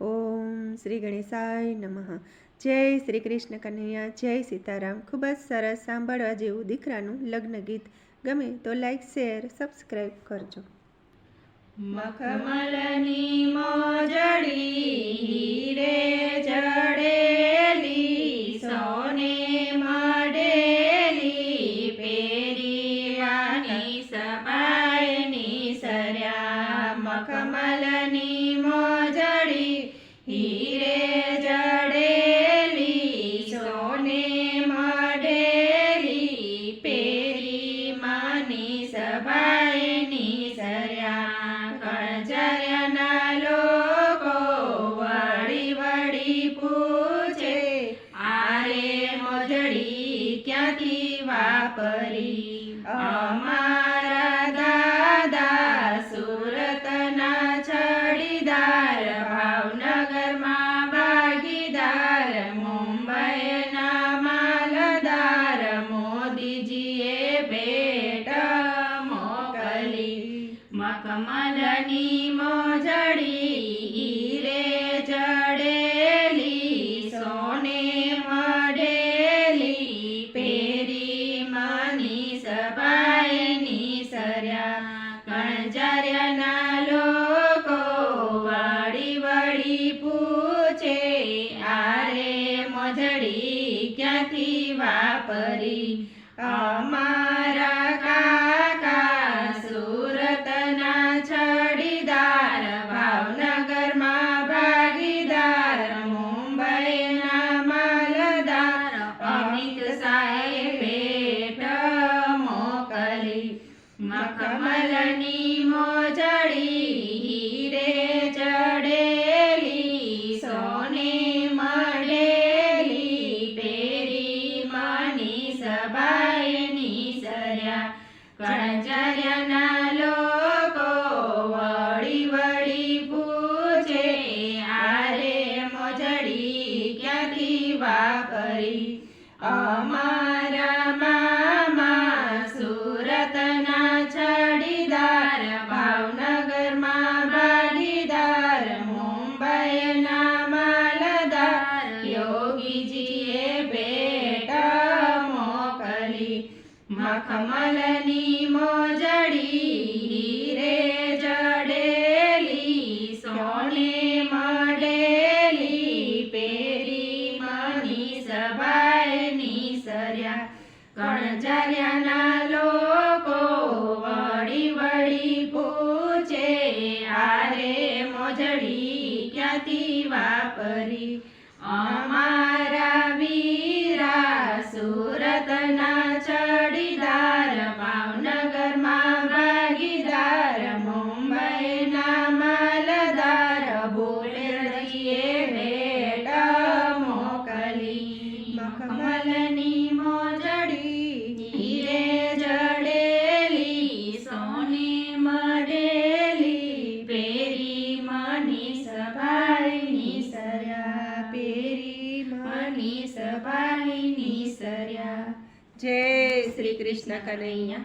ઓમ શ્રી ગણેશાય નમઃ. જય શ્રી કૃષ્ણ કનૈયા, જય સીતારામ. ખૂબ જ સરસ સાંભળવા જેવું દીકરાનું લગ્ન ગીત. ગમે તો લાઈક શેર સબસ્ક્રાઈબ કરજો. મખમલની મોજડી રે જડેલી સોને મડેલી પેરીવાની સબાયની સર્યા. મખમલની મોજડી મખમલની મોજડી રે જડેલી સોને મડેલી, પેરી માની સબાઈની સર્યા. કણજાર્યાના લોકો વાડી વળી પૂછે, આરે મોજડી ક્યાંથી વાપરી? અમારા મખમલની મોજડી રે ચડેલી સોને મળેલી પેરી માની સબાયની સર્યા કણજર્યાના લોકો વળી વળી પૂછે આરે મોજડી ક્યાંથી વાપરી અમારા મખમલની મોજડી રે જડેલી, સોને મડેલી, પેરી મની સભાય સર્યા કણચર્યાના લોકો વળી વળી પૂછે, આરે મોજડી ક્યાંથી વાપરી? અમારા મની સભાઈની સર્યા જય શ્રી કૃષ્ણ કનૈયા.